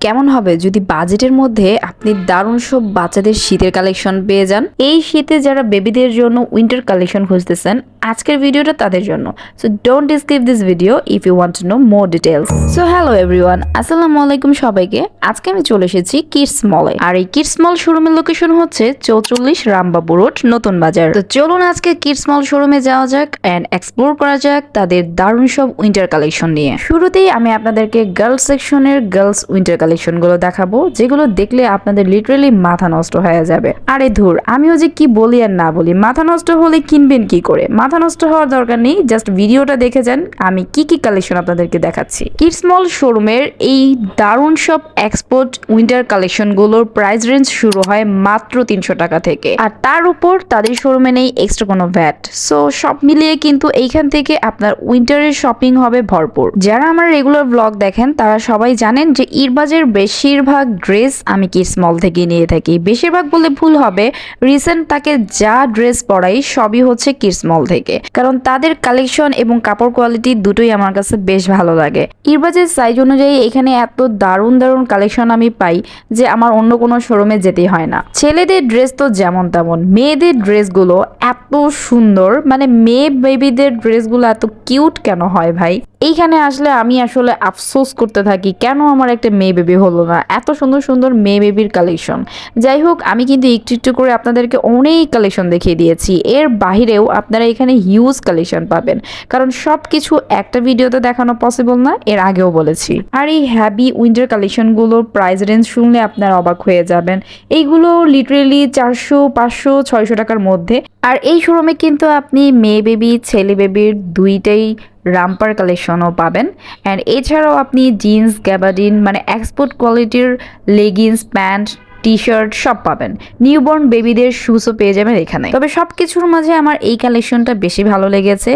কেমন হবে যদি বাজেটের মধ্যে আপনি দারুণ সব বাচ্চাদের শীতের কালেকশন পেয়ে যান? এই শীতে যারা বেবিদের জন্য উইন্টার কালেকশন খুঁজতেছেন আজকের ভিডিওটা তাদের জন্য। So don't skip this video if you want to know more details so hello everyone আসসালামু আলাইকুম সবাইকে। আজকে আমি চলে এসেছি কিডস মলে। আর এই কিডস মল শোরুমের লোকেশন হচ্ছে চৌচল্লিশ রামবাবু রোড, নতুন বাজার। তো চলুন আজকে কিডস মল শোরুমে যাওয়া যাক অ্যান্ড এক্সপ্লোর করা যাক তাদের দারুণ সব উইন্টার কালেকশন নিয়ে। শুরুতেই আমি আপনাদেরকে গার্লস সেকশনের গার্লস উইন্টার কালেকশনগুলো দেখাবো, যেগুলো দেখলে আপনাদের লিটারেলি মাথা নষ্ট হয়ে যাবে। আরে ধুর, আমিও যে কি বলি আর না বলি, মাথা নষ্ট হলে কিনবেন কি করে? মাথা নষ্ট হওয়ার দরকার নেই জাস্ট ভিডিওটা দেখে যান, আমি কি কি কালেকশন আপনাদেরকে দেখাচ্ছি। কিডস মল শোরুমের এই দারুণ সব এক্সপোর্ট উইন্টার কালেকশনগুলোর প্রাইস রেঞ্জ শুরু হয় মাত্র তিনশো টাকা থেকে। আর তার উপর তাদের শোরুমে নেই এক্সট্রা কোনো ভ্যাট সো সব মিলিয়ে কিন্তু এইখান থেকে আপনার উইন্টারের শপিং হবে ভরপুর। যারা আমার রেগুলার ব্লগ দেখেন, তারা সবাই জানেন যে ইরবাজের বেশিরভাগ ড্রেস আমি কিডস মল থেকে নিয়ে থাকি। বেশিরভাগ বলে ভুল হবে রিসেন্ট তাকে যা ড্রেস পরাই সবই হচ্ছে কিডস মল থেকে কারণ তাদের কালেকশন এবং কাপড় কোয়ালিটি দুটোই আমার কাছে বেশ ভালো লাগে। ইরবাজের সাইজ অনুযায়ী এখানে এত দারুণ দারুণ কালেকশন আমি পাই যে আমার অন্য কোনো শোরুমে যেতেই হয় না। ছেলেদের ড্রেস তো যেমন তেমন, মেয়েদের ড্রেসগুলো এত সুন্দর মানে মেয়ে বেবিদের ড্রেসগুলো এত কিউট কেন হয় ভাই? এইখানে আসলে আমি আসলে আফসোস করতে থাকি, কেন আমার একটা মেয়ে বেবি হলো না? এত সুন্দর সুন্দর মেয়ে বেবির কালেকশন যাই হোক, আমি কিন্তু একটু একটু করে আপনাদেরকে অনেক কালেকশন দেখিয়ে দিয়েছি। এর বাহিরেও আপনারা এখানে হিউজ কালেকশন পাবেন। কারণ সব কিছু একটা ভিডিওতে দেখানো পসিবল না, এর আগেও বলেছি। আর এই হ্যাভি উইন্টার কালেকশনগুলোর প্রাইস রেঞ্জ শুনলে আপনার অবাক হয়ে যাবেন। এইগুলো লিটারেলি চারশো, পাঁচশো, ছয়শো টাকার মধ্যে। আর এই শোরুমে কিন্তু আপনি মেয়ে বেবি ছেলে বেবির দুইটাই রামপার কালেকশনও পাবেন। অ্যান্ড এছাড়াও আপনি জিন্স গ্যাবাডিন মানে এক্সপোর্ট কোয়ালিটির লেগিংস প্যান্ট টি শার্ট সব পাবেন। নিউবর্ন বেবিদের শুজও পেয়ে যাবেন এখানে। তবে সব কিছুর মাঝে আমার এই কালেকশনটা বেশি ভালো লেগেছে।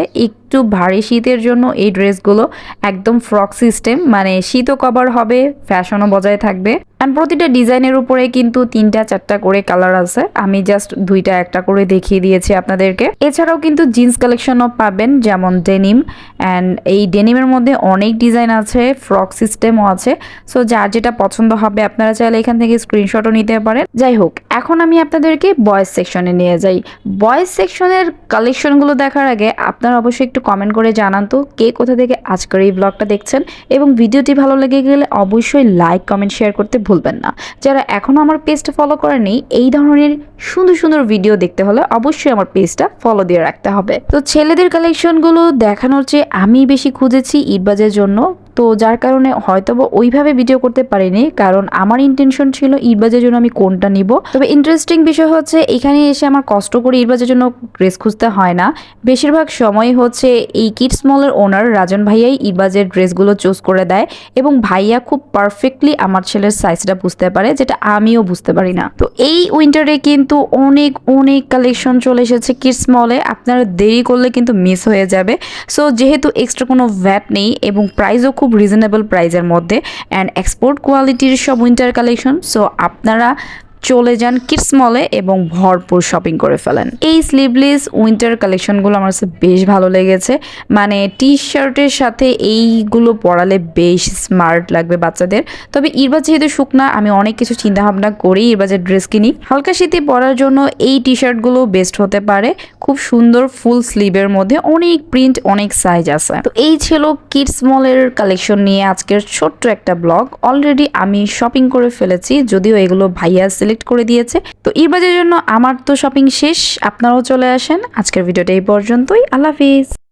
একটু ভারী শীতের জন্য এই ড্রেসগুলো একদম ফ্রক সিস্টেম মানে শীতও কভার হবে ফ্যাশনও বজায় থাকবে। অ্যান্ড প্রতিটা ডিজাইনের উপরে কিন্তু তিনটা, চারটা করে কালার আছে। আমি জাস্ট দুইটা, একটা করে দেখিয়ে দিয়েছি আপনাদেরকে। এছাড়াও কিন্তু জিন্স কালেকশনও পাবেন, যেমন ডেনিম অ্যান্ড এই ডেনিমের মধ্যে অনেক ডিজাইন আছে ফ্রক সিস্টেমও আছে। সো যার যেটা পছন্দ হবে, আপনারা চাইলে এখান থেকে স্ক্রিনশটও নিতে পারেন। যাই হোক, এখন আমি আপনাদেরকে বয়েজ সেকশনে নিয়ে যাই। বয়েজ সেকশনের কালেকশনগুলো দেখার আগে আপনারা অবশ্যই একটু কমেন্ট করে জানান তো কে কোথা থেকে আজকের এই ব্লগটা দেখছেন এবং ভিডিওটি ভালো লেগে গেলে অবশ্যই লাইক কমেন্ট শেয়ার করতে ভুলবেন না। যারা এখনও আমার পেজটা ফলো করেনি এই ধরনের সুন্দর সুন্দর ভিডিও দেখতে হলে অবশ্যই আমার পেজটা ফলো দিয়ে রাখতে হবে। তো ছেলেদের কালেকশনগুলো দেখানোর চেয়ে আমি বেশি খুঁজেছি ঈদবাজের জন্য। তো যার কারণে হয়তো ওইভাবে ভিডিও করতে পারিনি, কারণ আমার ইন্টেনশন ছিল ঈদবাজের জন্য আমি কোনটা নিব। তবে ইন্টারেস্টিং বিষয় হচ্ছে, এখানে এসে আমার কষ্ট করে ঈদবাজের জন্য ড্রেস খুঁজতে হয় না। বেশিরভাগ সময় হচ্ছে এই কিডস মলের ওনার রাজন ভাইয়াই ঈদবাজের ড্রেসগুলো চুজ করে দেয় এবং ভাইয়া খুব পারফেক্টলি আমার ছেলের সাইজটা বুঝতে পারে, যেটা আমিও বুঝতে পারি না। তো এই উইন্টারে কিন্তু অনেক অনেক কালেকশন চলে এসেছে কিডস মলে আপনারা দেরি করলে কিন্তু মিস হয়ে যাবে। সো যেহেতু এক্সট্রা কোনো ভ্যাট নেই এবং প্রাইসও খুব রিজনেবল প্রাইজের মধ্যে অ্যান্ড এক্সপোর্ট কোয়ালিটির সব উইন্টার কালেকশন সো আপনারা চলে যান কিডস মলে এবং ভরপুর শপিং করে ফেলেন। এই স্লিভলেস উইন্টার কালেকশনগুলো আমার কাছে বেশ ভালো লেগেছে। মানে টি শার্টের সাথে এইগুলো পরালে বেশ স্মার্ট লাগবে বাচ্চাদের। তবে ইরবাজ যেহেতু শুকনা, আমি অনেক কিছু চিন্তা ভাবনা করেই ইরবাজের ড্রেস কিনি। হালকা শীতে পরার জন্য এই টি শার্টগুলো বেস্ট হতে পারে। খুব সুন্দর ফুল স্লিভের মধ্যে অনেক প্রিন্ট অনেক সাইজ আছে। তো এই ছিল কিডস মলের কালেকশন নিয়ে আজকের ছোট্ট একটা ব্লগ অলরেডি আমি শপিং করে ফেলেছি, যদিও এগুলো ভাইয়া সিলেক্ট করে দিয়েছে। তো ইরবাজের জন্য আমার তো শপিং শেষ, আপনারাও চলে আসেন। আজকের ভিডিওটা এই পর্যন্তই। আল্লাহ হাফিজ।